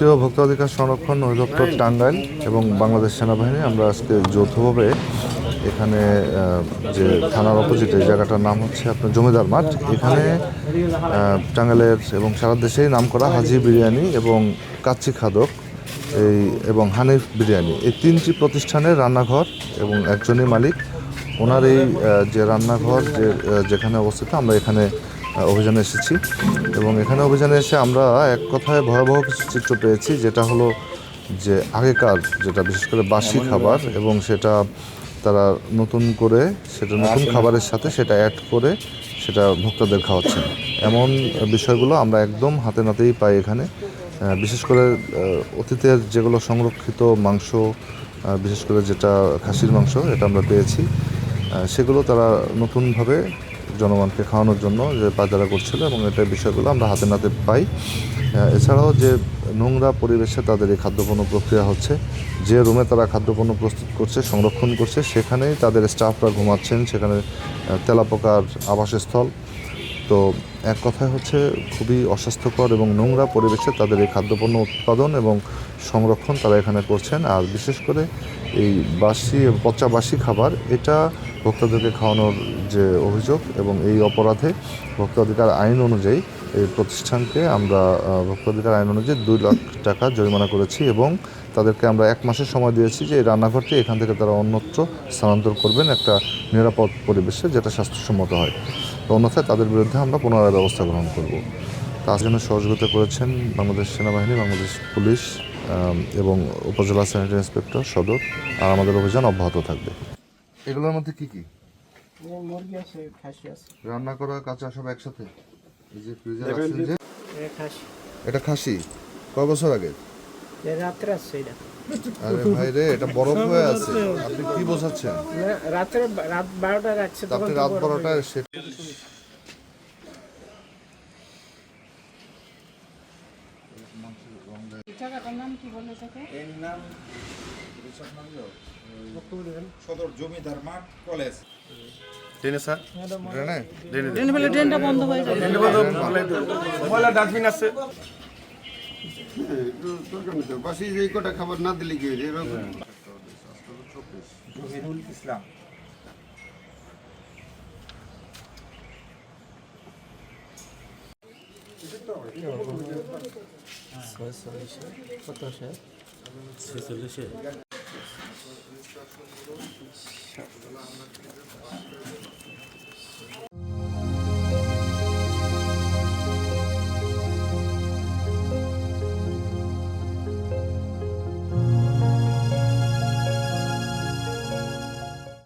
জাতীয় ভোক্তাধিকার সংরক্ষণ অধিদপ্তর টাঙ্গাইল এবং বাংলাদেশ সেনাবাহিনী আমরা আজকে যৌথভাবে এখানে যে থানার অপোজিটে জায়গাটার নাম হচ্ছে আপনার জমিদার মাঠ। এখানে টাঙ্গাইলের এবং সারা দেশেই নাম করা হাজি বিরিয়ানি এবং কাচ্চি খাদক এই এবং হানিফ বিরিয়ানি। এই তিনটি প্রতিষ্ঠানের রান্নাঘর এবং একজনই মালিক। ওনার এই যে রান্নাঘর যে যেখানে অবস্থিত আমরা এখানে অভিযানে এসেছি। এবং এখানে অভিযানে এসে আমরা এক কথায় ভয়াবহ কিছু চিত্র পেয়েছি যেটা হলো যে আগেকার যেটা বিশেষ করে বাসি খাবার এবং সেটা তারা নতুন করে সেটা নতুন খাবারের সাথে সেটা অ্যাড করে সেটা ভোক্তাদের খাওয়াচ্ছেন। এমন বিষয়গুলো আমরা একদম হাতে নাতেই পাই এখানে। বিশেষ করে অতীতের যেগুলো সংরক্ষিত মাংস বিশেষ করে যেটা খাসির মাংস এটা আমরা পেয়েছি। সেগুলো তারা নতুনভাবে জনগণকে খাওয়ানোর জন্য যে বাজারা করছিল এবং এটা বিষয়গুলো আমরা হাতে নাতে পাই। এছাড়াও যে নোংরা পরিবেশে তাদের এই খাদ্যপণ্য প্রক্রিয়া হচ্ছে, যে রুমে তারা খাদ্যপণ্য প্রস্তুত করছে, সংরক্ষণ করছে, সেখানেই তাদের স্টাফরা ঘুমাচ্ছেন, সেখানে তেলাপোকার আবাসস্থল তো এক কথায় হচ্ছে খুবই অস্বাস্থ্যকর এবং নোংরা পরিবেশে তাদের এই খাদ্যপণ্য উৎপাদন এবং সংরক্ষণ তারা এখানে করছেন। আর বিশেষ করে এই বাসি, পচা বাসি খাবার, এটা ভোক্তাদেরকে খাওয়ানোর যে অভিযোগ এবং এই অপরাধে ভোক্তাধিকার আইন অনুযায়ী এই প্রতিষ্ঠানকে আমরা ভোক্তাধিকার আইন অনুযায়ী দুই লাখ টাকা জরিমানা করেছি এবং তাদেরকে আমরা এক মাসের সময় দিয়েছি যে এই রান্নাঘরটি এখান থেকে তারা অন্যত্র স্থানান্তর করবেন একটা নিরাপদ পরিবেশে যেটা স্বাস্থ্যসম্মত হয়। অন্যথায় তাদের বিরুদ্ধে আমরা পুনরায় ব্যবস্থা গ্রহণ করব। তার জন্য সহযোগিতা করেছেন বাংলাদেশ সেনাবাহিনী বাংলাদেশ পুলিশ এবং উপজেলা স্যানিটারি ইন্সপেক্টর সদর আর আমাদের অভিযান অব্যাহত থাকবে। এগুলোর মধ্যে কি কি? রান্না করা কাঁচা সব একসাথে? এই যে ফ্রিজে রাখছেন যে? এটা খাসি। কয় বছর আগে? রাত্রে আছে এটা। আরে ভাই রে এটা বরফ হয়ে আছে। আপনি কি বোঝাচ্ছেন? বা- রাত বারোটা রাখছে আপনি রাত বারোটায় সে জায়গাটার নাম কি বলে এটাকে? এর নাম সদর জমিদার মাঠ কলেজ। স্যার? বন্ধ হয়ে যাবে। ডাস্টবিন আছে। বাসি যে কটা খাবার না দিলে কি হয়েছে এরকম জহিরুল ইসলাম